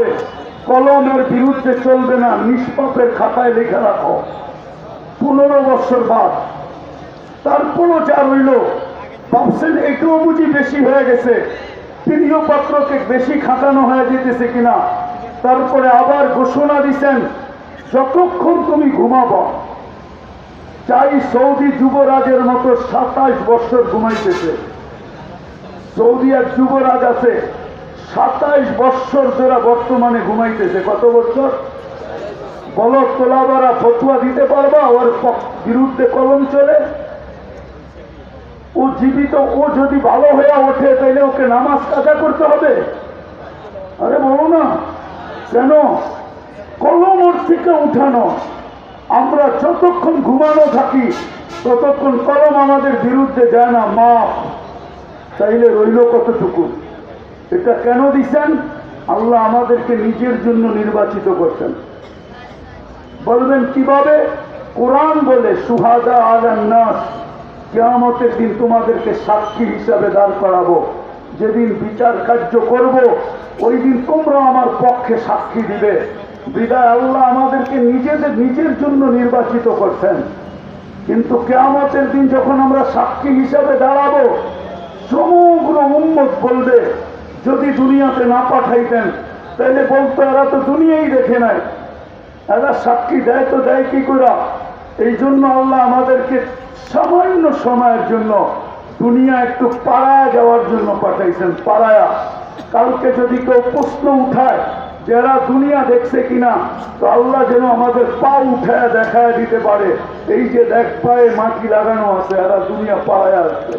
হবে। কলমের বিরুদ্ধে চলবে না, নিষ্পাপের খাতায় লিখে রাখো। পনেরো বছর বাদ। তারপরও যা রইল, ভাবছেন এটাও বুঝি বেশি হয়ে গেছে। প্রিয় পাত্রকে বেশি খাটানো হয়ে যেতেছে কিনা, তারপরে আবার ঘোষণা দিছেন, যতক্ষণ তুমি ঘুমাবো। চাই সৌদি যুবরাজের মতো সাতাশ বছর ঘুমাইতেছে। সৌদি এক যুবরাজ আছে সাতাইশ বৎসর ধরে বর্তমানে ঘুমাইতেছে। কত বছর বলো তোলাবারা ফতুয়া দিতে পারবা, ওর বিরুদ্ধে কলম চলে। ও জীবিত, ও যদি ভালো হয়ে ওঠে তাহলে ওকে নামাজ কাজা করতে হবে। আরে বলো না, কেন? কলম ওর থেকে উঠানো। আমরা যতক্ষণ ঘুমানো থাকি, ততক্ষণ কলম আমাদের বিরুদ্ধে যায় না। মা, তাইলে রইল কতটুকু? এটা কেন দিচ্ছেন আল্লাহ আমাদেরকে নিজের জন্য নির্বাচিত করছেন। বলবেন কীভাবে? কোরআন বলে, সুহাদা আলান্নাস কেয়ামতের দিন তোমাদেরকে সাক্ষী হিসাবে দাঁড় করাবো। যেদিন বিচার কার্য করব, ওই দিন তোমরা আমার পক্ষে সাক্ষী দিবে। বিদায়, আল্লাহ আমাদেরকে নিজেদের, নিজের জন্য নির্বাচিত করছেন। কিন্তু কেয়ামতের দিন যখন আমরা সাক্ষী হিসাবে দাঁড়াবো, সমগ্র উম্মত বলবে যদি দুনিয়াতে না পাঠাইতেন তাহলে বলতো এরা তো দুনিয়াই দেখে নাই। এরা সাক্ষী দেয় তো দেয় কি করে? এই জন্য আল্লাহ আমাদেরকে সামান্য সময়ের জন্য দুনিয়া একটু পাড়ায় যাওয়ার জন্য পাঠাইছেন, পাড়ায়া। কালকে যদি কেউ প্রশ্ন উঠায় যে এরা দুনিয়া দেখছে কিনা, তো আল্লাহ যেন আমাদের পা উঠায় দেখায় দিতে পারে। এই যে দেখ পায়ে মাটি লাগানো আছে, এরা দুনিয়া পাড়ায় আসছে